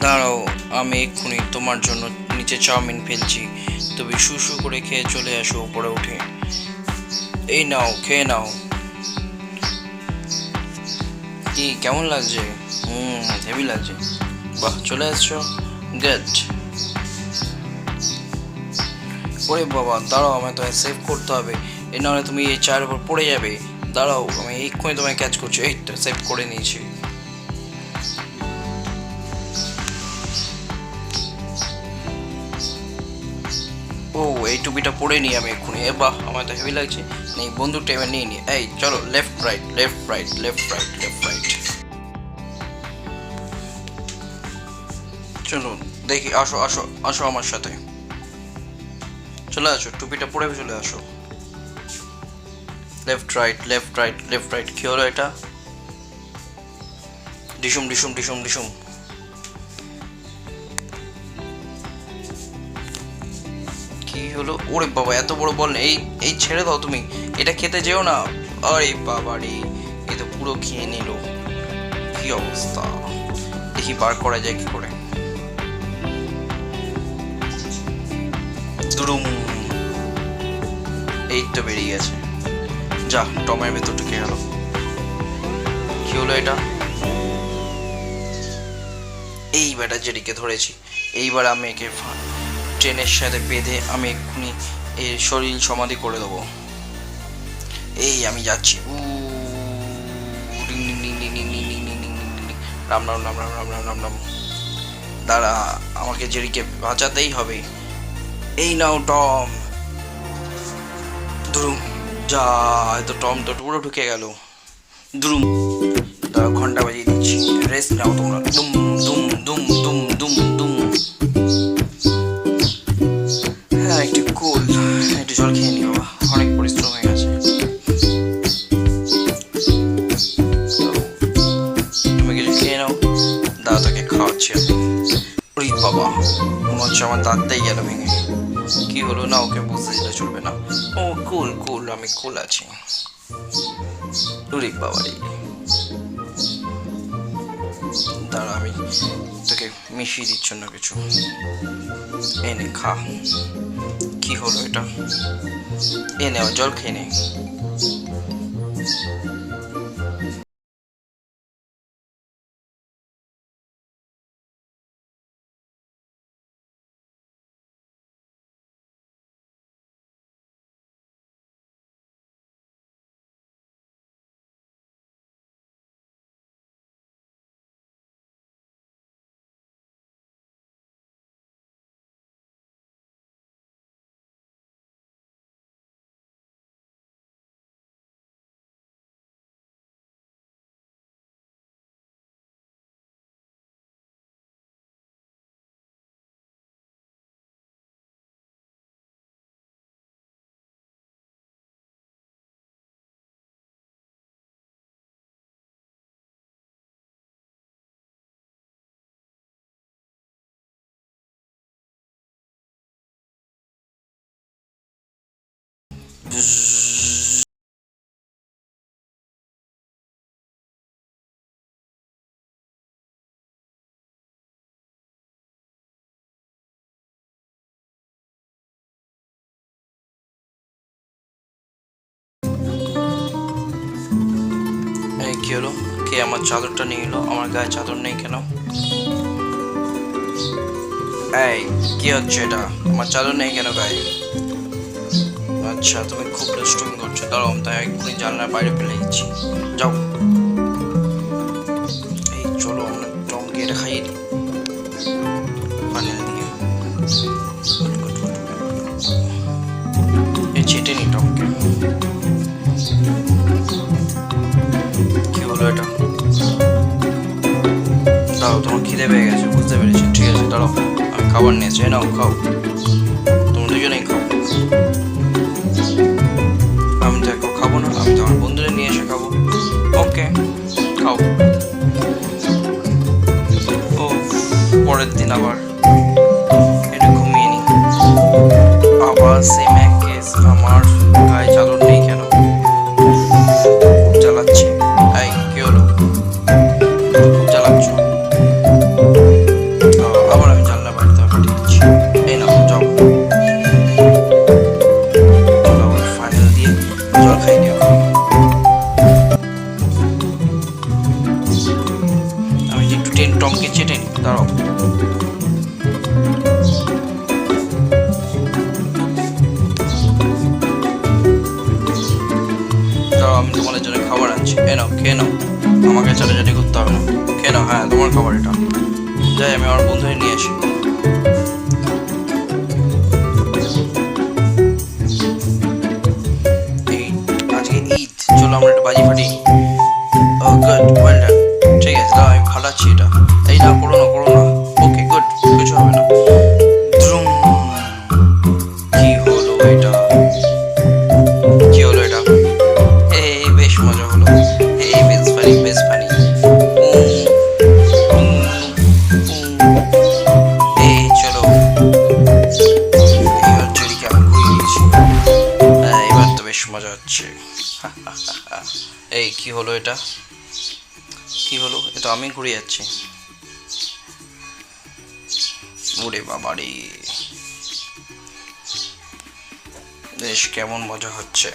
দাঁড়াও, আমি এক্ষুনি তোমার জন্য নিচে চাউমিন ফেলছি। তুমি শু শু করে খেয়ে চলে আসো উপরে উঠে। এই নাও, খেয়ে নাও। কি, কেমন লাগছে? হুম, হেভি লাগছে। বাহ, চলে আসছো গুড ওরে বাবা, দাঁড়াও, আমায় তোমায় সেভ করতে হবে। এ নাহলে তুমি এই চায়ের উপর পড়ে যাবে। দাঁড়াও, আমি এক্ষুনি তোমায় ক্যাচ করছি। এই তো, সেভ করে নিয়েছি। এই টুপিটা পরে নিই আমি এক্ষুনি। এ বাহ, আমার তো হেভি লাগছে। নেই বন্দুকটা এবার নিয়ে নি এই, চলো left right left right left right left right চলো, দেখি, আসো আসো আসো আমার সাথে। চলে আসো, টুপিটা পরে চলে আসো। Left right left right left right কি হলো এটা? ডিসুম ডিসুম ডিসুম ডিসুম। কি হলো? ওরে বাবা, এত বড় বল এই এই ছেড়ে দাও তুমি। এটা খেতে যেও না। আরে বাবা রে, এ তো পুরো খেয়ে নিল। কি অবস্থা? দেখি বার করা যায় কি করে। দুরুম। এই তো বেরিয়ে গেছে। যা, টমের ভেতর ঢুকে গেল কি হলো এটা? এই বেটা জেডিকে ধরেছি, এইবার আমি একে ট্রেনের সাথে বেঁধে আমি এক্ষুনি এর শরীর সমাধি করে দেবো এই আমি যাচ্ছি উ। রাম রাম রাম রাম রাম রাম রাম রাম দাঁড়া আমাকে জেরিকে বাঁচাতেই হবে এই নাও টম দ্রুম যা এ তো টম তো পুরো ঢুকে গেল দাঁড়া ঘণ্টা বাজিয়ে দিচ্ছি রেস্ট নাও তোমরা দুম দুম দুম ওই বাবা, মনে হচ্ছে আমার দাঁতটাই গেল ভেঙে কি হলো না ওকে বুঝতে দিলে চলবে না। ও, কুল কুল, আমি কুল আছি। ওরে বাবা রে। দাঁড়া, আমি তোকে মিশিয়ে দিচ্ছ না কিছু। এনে খা। কি হলো এটা? এ নেও জল খেয়ে নে। কি হলো? কে আমার চাদরটা নিয়ে এলো? আমার গায়ে চাদর নেই কেন? এই, কি হচ্ছে এটা? আমার চাদর নেই কেন গায়ে? আচ্ছা তুমি খুব দুষ্টুমি করছ। দাঁড়াও তাই এক্ষুনি জানলার বাইরে ফেলে দিচ্ছি। যাও। এই চলো আমরা টমকে এটা খাইয়ে দিই। পানিল দিয়ে গুড, গুড, গুড, গুড। চেটে নি টমকে। কি হলো এটা? দাও তোমার খিদে পেয়ে গেছে বুঝতে পেরেছি। ঠিক আছে দাঁড়াও। আমি খাবার নিয়েছি নাও খাও। পরের দিন আবার এটা ঘুমিয়ে নি আবার সেম তোমাদের জন্য খাবার আনছি। এ নাও, খেয়ে নাও। আমাকে চাটাচাটি করতে হবে না। খেয়ে নাও হ্যাঁ তোমার খাবার এটা। যাই, আমি আমার বন্ধুদের নিয়ে আসি। আজকে ঈদ। চলো আমরা একটু বাজি ফাটি। হচ্ছে। এই, কি হলো এটা? কি হলো? এটা আমি ঘুরে যাচ্ছি। ওরে বাবা রে বেশ কেমন মজা হচ্ছে।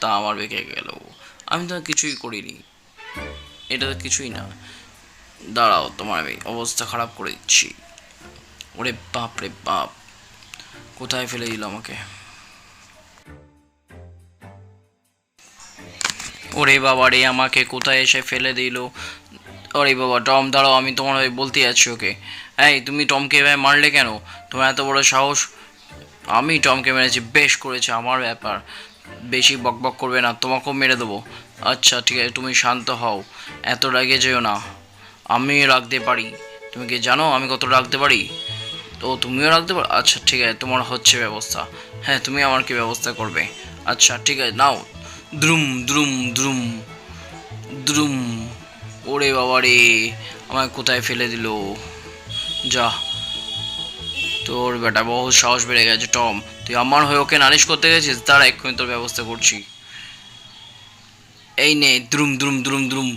তা আমার বেঁকে গেল। আমি তো কিছুই করিনি। এটা তো কিছুই না। দাঁড়াও, তোমার আমি অবস্থা খারাপ করে দিচ্ছি। ওরে বাপ রে বাপ। কোথায় ফেলে দিল আমাকে? ওরে বাবা রে, আমাকে কোথায় এসে ফেলে দিল? ওরে বাবা, টম, দাঁড়াও, আমি তোমার হয়ে বলতে যাচ্ছি ওকে। এই, তুমি টমকে এভাবে মারলে কেন? তোমার এত বড় সাহস? আমি টমকে মেরেছি, বেশ করেছে, আমার ব্যাপার। বেশি বকবক করবে না, তোমাকেও মেরে দেবো। আচ্ছা ঠিক আছে, তুমি শান্ত হও, এত রাগে যেও না। আমি রাখতে পারি। তুমি কি জানো আমি কত রাখতে পারি? তো তুমিও রাখতে পারো আচ্ছা ঠিক আছে, তোমার হচ্ছে ব্যবস্থা। হ্যাঁ তুমি আমার কি ব্যবস্থা করবে? আচ্ছা ঠিক আছে, নাও। দ্রুম দ্রুম দ্রুম দ্রুম। ওরে বাবা রে আমায় কোথায় ফেলে দিল? যা। তোর বেটা বহু সাহস বেড়ে গেছে, টম। তুই আমার হয়ে ওকে নালিশ করতে গেছিস? তারা এক্ষুনি তোর ব্যবস্থা করছি। এই নে, দ্রুম দ্রুম দ্রুম দ্রুম।